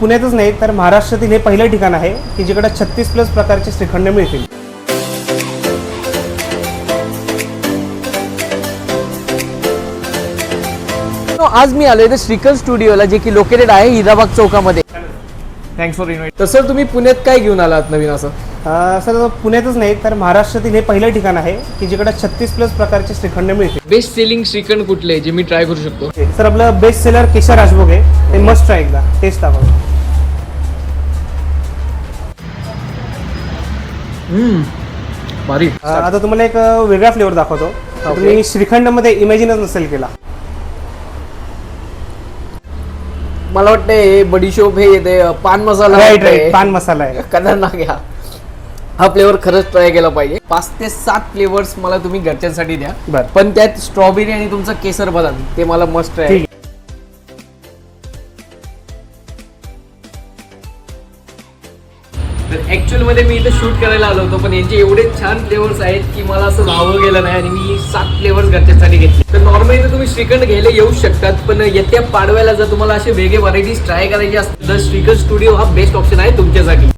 पुण्यातच नाही तर महाराष्ट्रातील हे पहिलं ठिकाण आहे की जिकडे छत्तीस प्लस प्रकारचे श्रीखंड मिळतील. तो आज मी आलोय तर श्रीकंद स्टुडिओला जे की लोकेटेड आहे हिराबाग चौकामध्ये. थँक्स फॉर इन्व्हाइट तर सर तुम्ही पुण्यात काय घेऊन आलात नवीन असं? अं, सर पुण्यातच नाही तर महाराष्ट्रातील हे पहिलं ठिकाण आहे की जिकडे छत्तीस प्लस प्रकारचे श्रीखंड मिळतील. बेस्ट सेलिंग श्रीखंड कुठले जे मी ट्राय करू शकतो? सर आपलं बेस्ट सेलर केशर राजभोग आहे ते मस्ट ट्राय एकदा टेस्ट दाखवा. भारी. आता तुम्हाला एक वेगळा फ्लेवर दाखवतो. तुम्ही श्रीखंडमध्ये इमॅजिनच नसेल केला. मला वाटतं हे बडीशोप हे ते पान मसाला राईट. राईट पान मसाला आहे. खतरनाक आहे हा. हा फ्लेवर खरंच ट्राय केला पाहिजे. पाच ते सात फ्लेवर्स मला तुम्ही घरच्यांसाठी द्या. बरं. पण त्यात स्ट्रॉबेरी आणि तुमचं केसर बदाम ते मला मस्त ट्राय तर ऍक्च्युअलमध्ये मी इथं शूट करायला आलो होतो पण यांचे एवढे छान फ्लेवर्स आहेत की मला असं राहावं गेलं नाही आणि मी सात फ्लेवर्स घरच्यासाठी घेतले. तर नॉर्मली तर तुम्ही श्रीखंड घ्यायला येऊ शकतात पण येत्या पाडव्याला जर तुम्हाला असे वेगळे व्हरायटीज ट्राय करायचे असतील तर श्रीखंड स्टुडिओ हा बेस्ट ऑप्शन आहे तुमच्यासाठी.